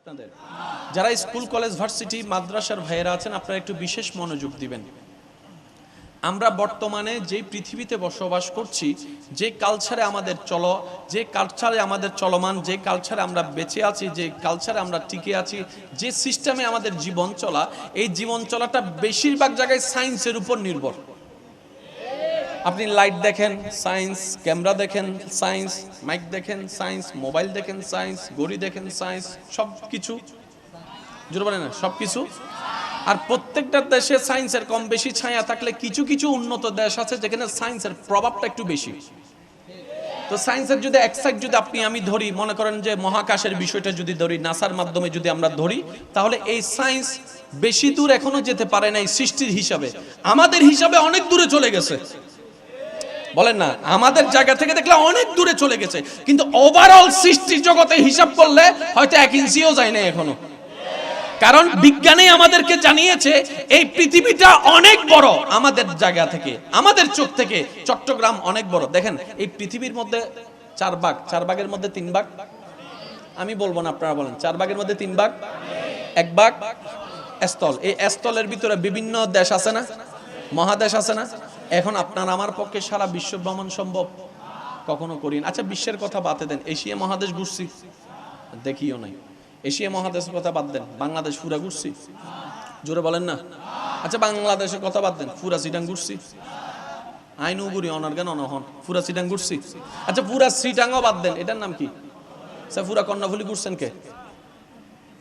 আপনাদের। যারা school, college, varsity, মাদ্রাসার ভাইয়েরা আছেন, আপনারা একটু বিশেষ মনোযোগ দিবেন। আমরা বর্তমানে যে পৃথিবীতে বসবাস করছি, যে কালচারে আমাদের চল, যে কালচারে আমাদের চলমান, যে কালচারে আমরা বেঁচে আছি, যে কালচারে আমরা টিকে আছি, যে সিস্টেমে আমাদের জীবন চলা, এই জীবন চলাটা বেশিরভাগ জায়গায় সায়েন্সের উপর নির্ভর। আপনি লাইট দেখেন সায়েন্স ক্যামেরা দেখেন সায়েন্স মাইক দেখেন সায়েন্স মোবাইল দেখেন সায়েন্স ঘড়ি দেখেন সায়েন্স সব কিছু জোর বলেন সব কিছু আর প্রত্যেকটা দেশে সায়েন্সের কম বেশি ছায়া থাকলে কিছু কিছু উন্নত দেশ আছে যেখানে সায়েন্সের প্রভাবটা একটু বেশি। তো সায়েন্সের যদি এক সাইড যদি আপনি, আমি ধরি, মনে করেন যে মহাকাশের বিষয়টা যদি ধরি, নাসার মাধ্যমে যদি আমরা ধরি, তাহলে এই সায়েন্স বেশি দূর এখনও যেতে পারে না এই সৃষ্টির হিসাবে। আমাদের হিসাবে অনেক দূরে চলে গেছে। বলেন না, আমাদের জায়গা থেকে দেখলে অনেক দূরে চলে গেছে, কিন্তু ওভারঅল সৃষ্টির জগতে হিসাব করলে হয়তো এক ইঞ্চিও যায় না এখনও। কারণ বিজ্ঞানী আমাদেরকে জানিয়েছে, এই পৃথিবীটা অনেক বড় আমাদের জায়গা থেকে, আমাদের চোখ থেকে, চট্টগ্রাম অনেক বড়। দেখেন, এই পৃথিবীর মধ্যে চার ভাগ, চার ভাগের মধ্যে তিন ভাগ? আমি বলব না, আপনারা বলেন, চার ভাগের মধ্যে তিন ভাগ? এক ভাগ? স্থল। এই স্থলের ভিতরে বিভিন্ন দেশ আছে না? মহাদেশ আছে না? এখন আপনার আমার পক্ষে সারা বিশ্ব ভ্রমণ সম্ভব। কখনো করি না। আচ্ছা বিশ্বের কথা বাদে দেন। এশিয়া মহাদেশ ঘুরছি। দেখিও নাই। এশিয়া মহাদেশের কথা বাদ দেন। বাংলাদেশ, পুরা ঘুরছি। জোরে বলেন না। আচ্ছা বাংলাদেশের কথা বাদ দেন। পুরা সিটাং ঘুরছি। আইন উগুরি অনার্গান অনহন? পুরা সিটাং ঘুরছি। আচ্ছা পুরা সিটাংও বাদ দেন। এটার নাম কি? স্যার পুরা কর্ণফুলি ঘুরছেন কে?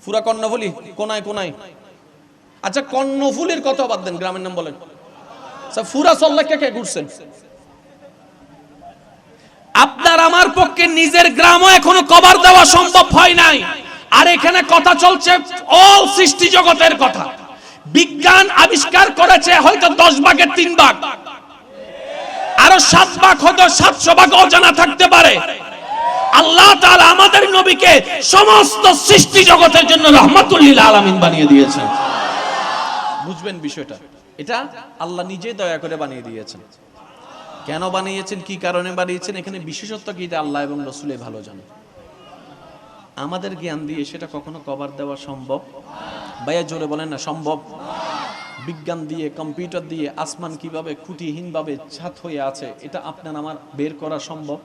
পুরা কর্ণফুলি? কোনায় কোনায়? আচ্ছা কর্ণফুলির কথা বাদ দেন। গ্রামের নাম বলেন। ঘুরছেন? আপনার আমার পক্ষে নিজের গ্রামও এখনও কভার দেওয়া সম্ভব হয় নাই। আর এখানে কথা চলছে অল সৃষ্টি জগতের কথা। বিজ্ঞান আবিষ্কার করেছে হয়তো দশ ভাগের তিন ভাগ। আরও সাত ভাগ হয়তো সাতশো ভাগ অজানা থাকতে পারে। আল্লাহ তাআলা আমাদের নবীকে সমস্ত সৃষ্টি জগতের জন্য রহমাতুল্লিল আলামিন বানিয়ে দিয়েছেন। বুঝবেন বিষয়টা? এটা আল্লাহ নিজেই দয়া করে বানিয়ে দিয়েছেন। কেন বানিয়েছেন? কি কারণে বানিয়েছেন? এখানে বিশেষত্ব কি এটা আল্লাহ এবং রসুলে ভালো জানে আমাদের জ্ঞান দিয়ে সেটা কখনো কভার দেওয়া সম্ভব? ভাইয়া জোরে বলেন না, সম্ভব। বিজ্ঞান দিয়ে, কম্পিউটার দিয়ে আসমান কীভাবে খুঁটিহীনভাবে ছাত হয়ে আছে, এটা আপনার আমার বের করা সম্ভব?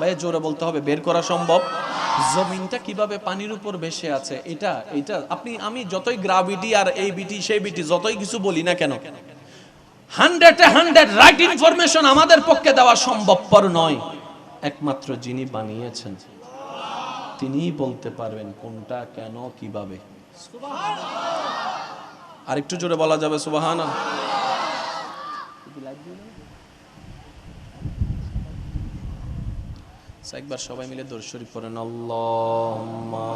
ভাইয়া জোরে বলতে হবে, বের করা সম্ভব? জমিনটা কীভাবে পানির উপর ভেসে আছে? এটা এটা, আপনি, আমি যতই গ্রাভিটি আর এই বিটি, সেই বিটি, যতই কিছু বলি না কেন হান্ড্রেড হান্ড্রেড রাইট ইনফরমেশন আমাদের পক্ষে দেওয়া সম্ভবপর নয়। একমাত্র যিনি বানিয়েছেন, তিনিই বলতে পারবেন কোনটা, কেন, কীভাবে। আরেকটু জোরে বলা যাবে সুবাহান একবার সবাই মিলে দর্শরী পড়েন। আল্লাহুম্মা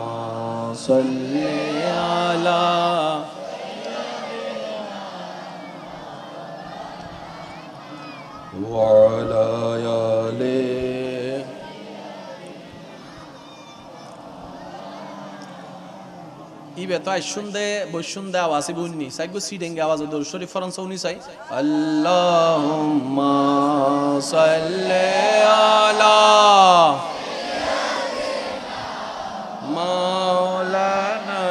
ইবে তো আই শুনদে বই শুনদে আওয়াজ ইবে উন্নি সাইগো সিডেঙ্গে আওয়াজ দর শরীফ ফরন সৌনি চাই আল্লাহুম্মা সাল্লি আলা মাওলানা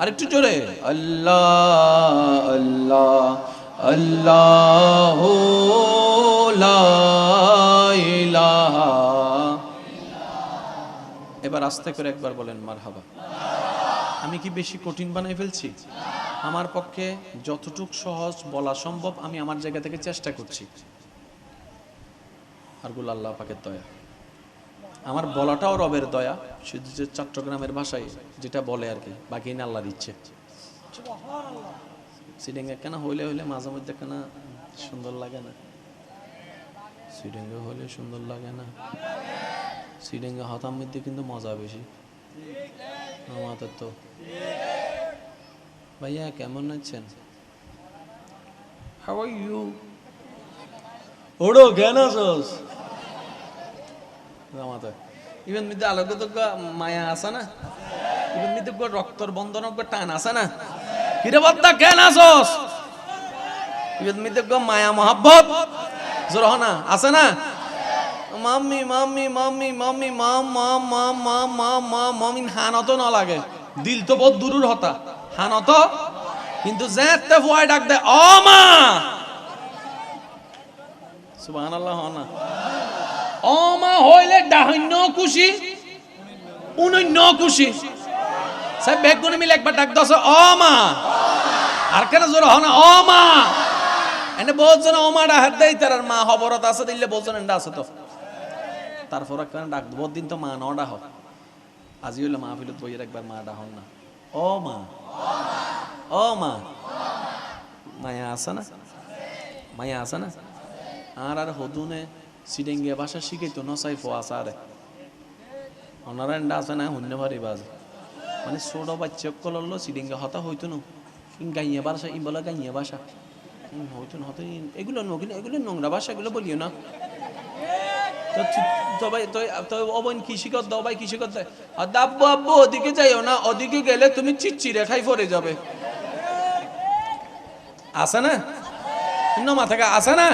আরেকটু জোরে আল্লাহ আল্লাহ আল্লাহ লা ইলাহা এবার আস্তে করে একবার বলেন, মারহাবা। আমি কি বেশি কঠিন বানাই ফেলছি? আমার পক্ষে যতটুক সহজ বলা সম্ভব আমি আমার জায়গা থেকে চেষ্টা করছি। আরগুল আল্লাহ পাকের দয়া। আমার বলাটাও রবের দয়া শুধু যে চট্টগ্রামের ভাষায় যেটা বলে আর কি, বাকি না আল্লাহর ইচ্ছে। সিডিঙ্গে কেন হইলে হইলে মাঝে মধ্যে কেন সুন্দর লাগে না? সিডিঙ্গে হইলে সুন্দর লাগে না। সিডেঙ্গে হতাম মধ্যে কিন্তু মজা বেশি। আমাদের তো। ভাইয়া কেমন আছেন? হাউ আর ইউ ওড়ো কেন আছোস? আমাদের ইভেন মিদ্যে আলোকে তো মায়া আছে না? ইভেন মিদ্যে গো রক্তর বন্ধন টান আছে না? কিরে বদ্দা কেন আছোস? ইভেন মিদ্যে মায়া মহাব্বত? জোর না আছে না? Mummy mummy mummy mummy, mom mom mom mom mom mom, মামিন হানত না লাগে দিল তো বহুত দূরের হতা হানত? কিন্তু যেতে ফুয়াই ডাক দে ও মা! সুবহানাল্লাহ হ না। ও মা হইলে ডাহন্য খুশি, উনন্য খুশি। সাহেব বেগুনি মিলে একবার ডাক দছ ও মা! আর কেন জোর হ না ও মা! এনে বহুত জন ও মা, ডাক দেই তার মা খবরত আছে, দিলে বলছেন এন্ডা আছে তো। তারপর একবার ডাক বহুত দিন তো মা, ন ডাহ। আজি হইলে মা ফিলত বইয়ের একবার মা ডাহন না। ও মা। ও মা। মায়া আছে না? মায়া আছে না? আর আর হদুনে সিডেঙ্গে ভাষা শিখাইতো নসাই ফোয়া সারে। ওনারা এন্ডা আছে না শূন্য ভারি বাজ। মানে ছোট বাচ্চা কললো সিডেঙ্গে হতা হইতো না। গাইয়া ভাষা ই বলে গাইয়া ভাষা। হইতো না হতো এগুলো এগুলো নোংরা ভাষা, এগুলো বলিও না। আছে না? আছে না?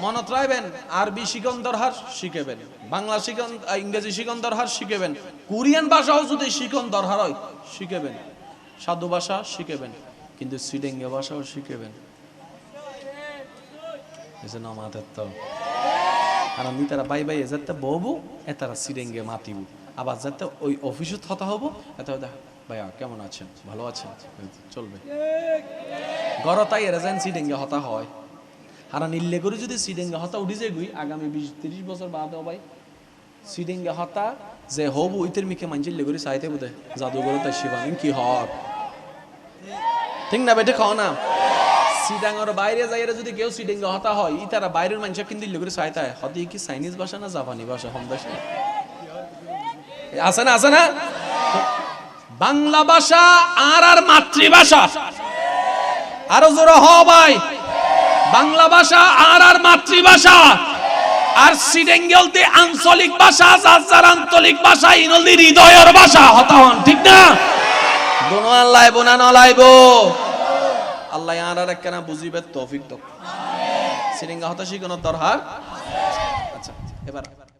মনত আরবি শিকন্দর হার শিখেবেন বাংলা আহ, ইংরেজি শিকন্দর হার শিখেবেন কোরিয়ান ভাষাও যদি শিকন্দর হার হয় শিখেবেন সাধু ভাষা শিখেবেন কিন্তু সিডেঙ্গে ভাষাও শিখেবেন। এজন্য আমাদের তো আর আমি তারা বাই বাই যাতে বহবু, এ তারা সিরেঙ্গে মাতিবু। আবার যাতে ওই অফিসে থতা হব এত ভাইয়া, কেমন আছেন? ভালো আছেন? চলবে। গরতাই এরা যেন সিডেঙ্গে হতা হয়। আর নিল্লে করে যদি সিডেঙ্গে হতা উঠি যায় গুই, আগামী বিশ, তিরিশ বছর বাদ ভাই সিডেঙ্গে হতা যে হবু ইতের মিকে মানজিল্লে করে চাইতে বোধ জাদুঘর তাই শিবানিন কি হর ঠিক না বেটে খাও না? সিডাঙ্গর বাইরে যাইরে যদি কেউ সিডিঙ্গ হতা হয়, ই তারা বাইরের মানুষ কিন্তু করে চাইতে হয় হতে কি চাইনিজ ভাষা না জাপানি ভাষা, হম দেশে আছে না আছে না? বাংলা ভাষা আর আর মাতৃভাষা। আরও জোরে হ ভাই। বাংলা ভাষা আর আর মাতৃভাষা। আর সিডেঙ্গলতে আঞ্চলিক ভাষা, যার আঞ্চলিক ভাষা ইনলদি হৃদয়ের ভাষা। হতা হন, ঠিক না? দোনো আল্লাহ বোনা নলাইব। আল্লাহ আর একখানা বুঝিবে তৌফিক তো সিরিঙ্গা হতাশি কোন দরহার আচ্ছা এবার